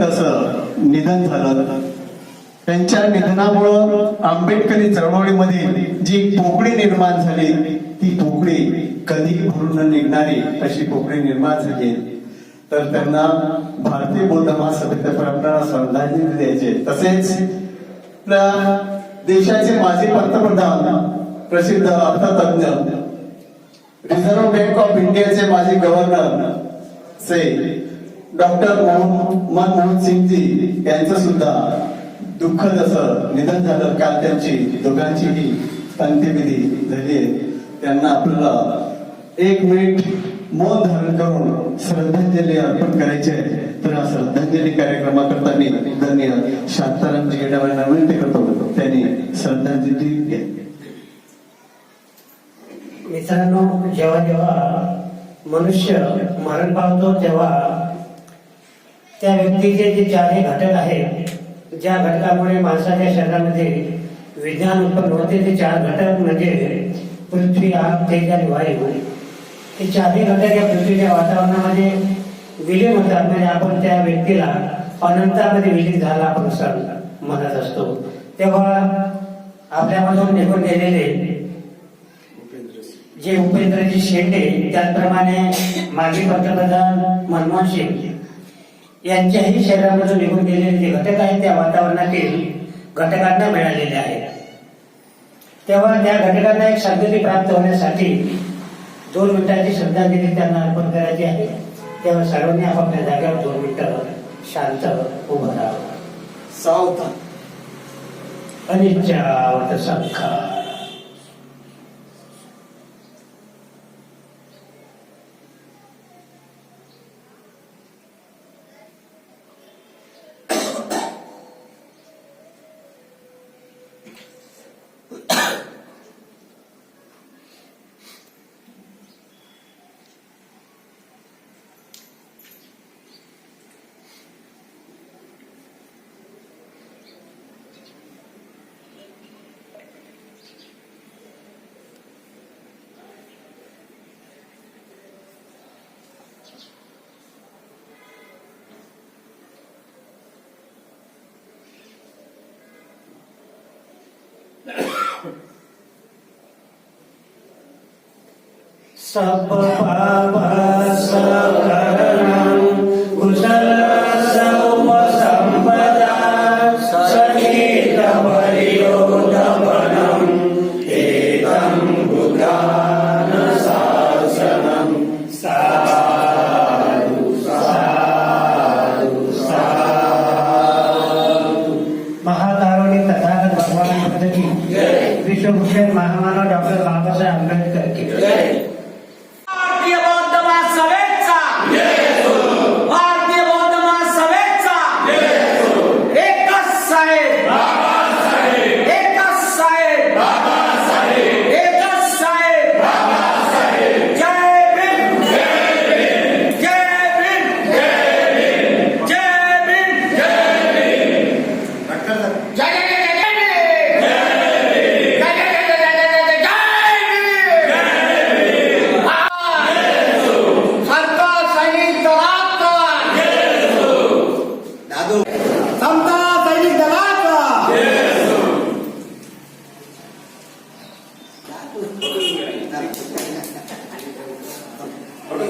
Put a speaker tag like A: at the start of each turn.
A: वाजता निधन झालं. त्यांच्या निधनामुळं आंबेडकरी चळवळीमध्ये जी पोकळी निर्माण झाली ती पोकळी कधी भरून निघणारी अशी पोकळी निर्माण झाली. तर त्यांना भारतीय बौद्ध महासभेतर्फे आपल्याला श्रद्धांजली द्यायचे. तसेच देशाचे माजी पंतप्रधान प्रसिद्ध अर्थतज्ञ रिझर्व्ह बँक ऑफ इंडियाचे माजी गव्हर्नर से डॉक्टर मनमोहन सिंगजी यांचं सुद्धा दुःखद असं निधन झालं काल त्यांची दोघांचीही अंत्यविधी झाली आहे. त्यांना आपल्याला एक मिनिट मौन धारण करून श्रद्धांजली अर्पण करायची आहे. तर हा श्रद्धांजली कार्यक्रमाकरता मी धन्य शांतारामजी गेडावांना विनंती करतो त्यांनी श्रद्धांजली घेतली
B: मित्रांनो जेव्हा जेव्हा मनुष्य मरण पावतो तेव्हा त्या व्यक्तीचे जे चारही घटक आहेत ज्या घटकामुळे माणसाच्या शरीरामध्ये विज्ञान उत्पन्न होते ते चार घटक म्हणजे पृथ्वी आग तेज आणि वायू. हे चारही घटक या पृथ्वीच्या वातावरणामध्ये विलीन होतात म्हणजे आपण त्या व्यक्तीला अनंतामध्ये विलीन झाला आपण सण म्हणत असतो. तेव्हा आपल्यामधून निघून गेलेले जे उपेंद्रजी शेंडे त्याचप्रमाणे माजी पंतप्रधान मनमोहन सिंग यांच्याही शरीरामधून निघून गेलेले जे घटक आहेत त्या वातावरणातील घटकांना मिळालेले आहेत. तेव्हा त्या घटकांना एक सद्गती प्राप्त होण्यासाठी दोन मिनिटांची श्रद्धांजली त्यांना अर्पण करायची आहे. तेव्हा सर्वांनी आपापल्या जागेवर दोन मिनिटं शांत उभं राहावं.
A: सावधान.
B: अनिच्छावत संखार सब सकरणं कुशल सर्व संपदा सहितपरियोधवनम् एतं बुधान शासनम् साधु साधु साधु महाकारुणी तथागत भगवान बुद्ध की विश्वभूषण महामानव डॉक्टर बाबासाहेब आंबेडकर की
C: അവിടെ